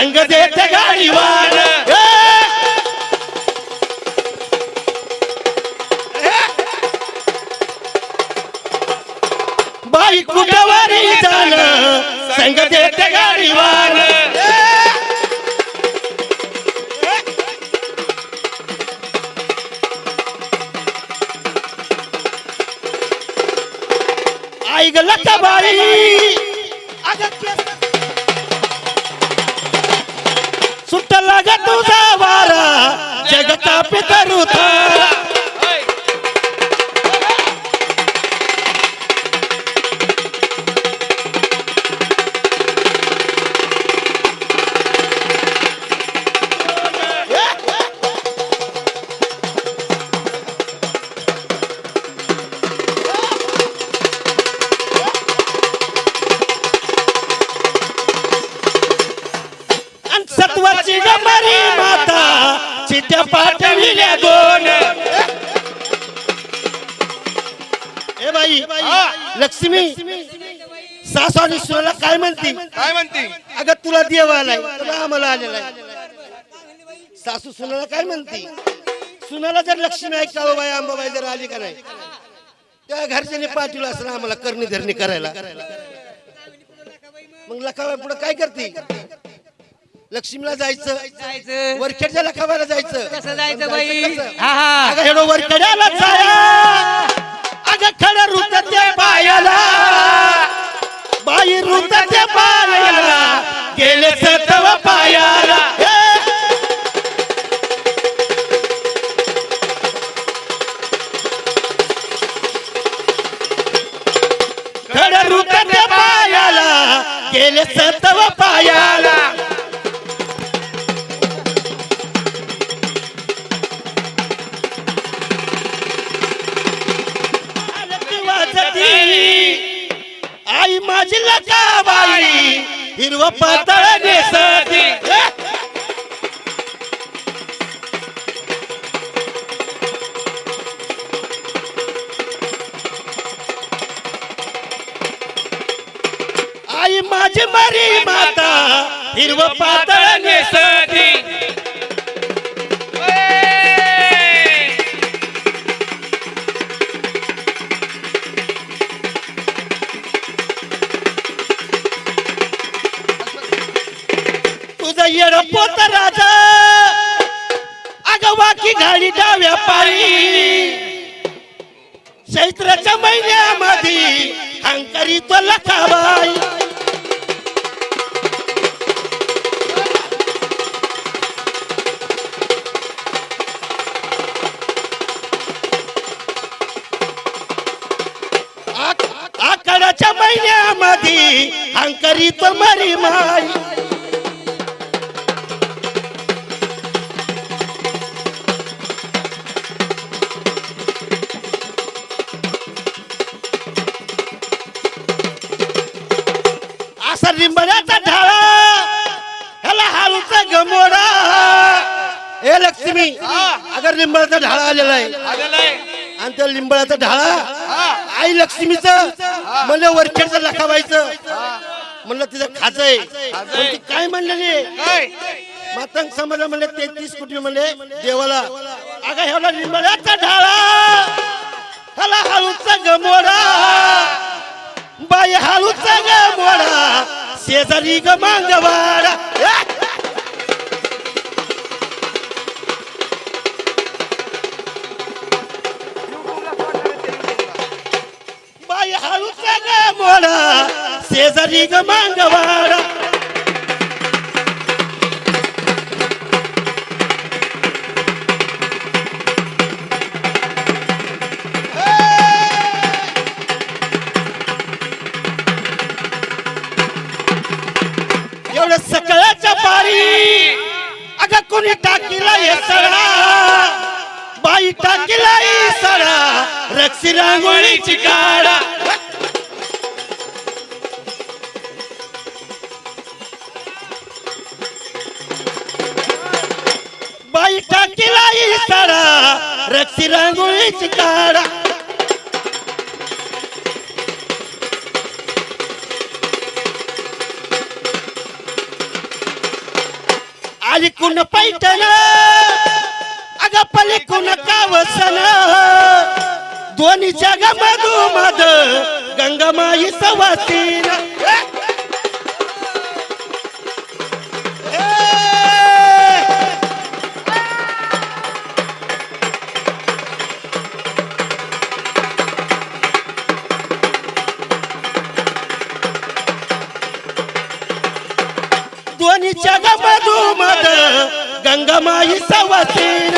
संग देते गाडीवान बाई कुठवारी जाण? संग देते गाडीवान जगता पितरू सत्वाची गमारी। चित्या पाठविल्या दोन ए बाई लक्ष्मी सासू आणि सुनाला काय म्हणती? काय म्हणते? अगं तुला देव आलाय तुला आम्हाला आलेला आहे. सासू सुनाला काय म्हणती? सुनाला जर लक्ष्मी ऐकावं बाई अंबाबाई जर आली का नाही? त्या घरच्याने पाठवलं असं आम्हाला करणी धरणी करायला. मग लखाबाई पुढे काय करते? लक्ष्मीला जायचं. जायचं. वरखेडच्या लखाबाईला जायचं. कसं जायचं बाई? हा हा. अगं हेडो वरखेड्याला जाया अगं खड रुत त्या बायाला. बाई रुत त्या बायाला. गेले सतव पायाला! खड रुत त्या पायाला गेले सतव पायाला. आई माझी लकाबाई हिरव पातळ नेसती आई माझी मरी माता हिरव पातळ नेसती येडपोत राजा. अग वाकी घाली डाव्या पायी. चैत्राच्या महिन्यामध्ये हंकरी तो लखाबाई. आकडाच्या महिन्यामध्ये हंकरी तो मरी माई. लिंबाचा ढाळा आलेला आहे. आहे. आणि त्या लिंबाचा ढाळा आई लक्ष्मीचं म्हणलं वरखेडचं लखाबाईचं म्हणलं तिचं पण ती काय म्हणलेली काय? मातंग समाजा म्हणले तेहतीस कोटी म्हणले देवाला. अगं ह्याला लिंबाचा ढाळा. ह्याला हालूचा गमोडा. बाई हालूचा गमोडा. शेजारी ग मांगवाडा शेजारी ग मांगवाडा एवढं सकाळच्या पारी. अगं कोणी टाकीला हे सडा बाई टाकीला सडा रक्षी रांगोळीची काढा. बाई टाकीला हे सडा रक्षी रांगोळीची काढा. अलीकून पैठण? अग पलीकून कावसन? दोन्हीच्या ग मधोमध गंगामाई सवासीना मधोमध गंगामाई सवतीन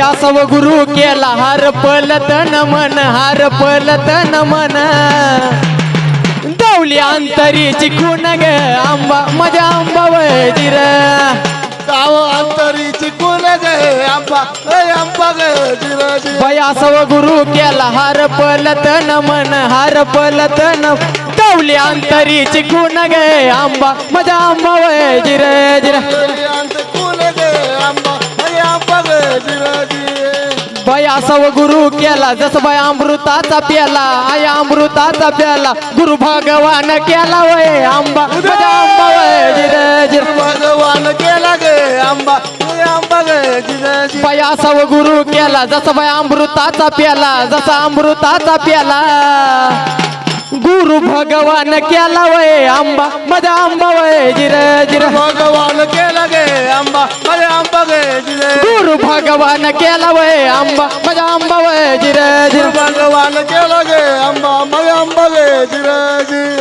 असाव गुरु केला हार पलत मन हार पलत मन. दौली अंतरीची खून ग आंबा माझ्या आंबा वैदिर गाव अंतरीची गे आंबा आंबा गे गुरु केला हार पलत मन हार पलत दौली अंतरीची खून ग आंबा माझ्या आंबा वैदिर जिर आंबा बाई असाव गुरु केला जसं बाई अमृताचा प्याला आई अमृताचा प्याला गुरु भगवान केला वय आंबा. माझ्या आंबा वय जिर जिर. भगवान केला गे आंबा. असाव गुरु केला जसं बाई अमृताचा प्याला जसा अमृताचा प्याला. गुरु भगवान केला वय आंबा माझ्या आंबा वय जिर जिर. भगवान केला गे आंबा अरे आंबा गे जिरे. गुरु भगवान केला वय आंबा माझ्या आंबा वय जिर जिर. भगवान केला गे आंबा मग आंबा गे जिरे.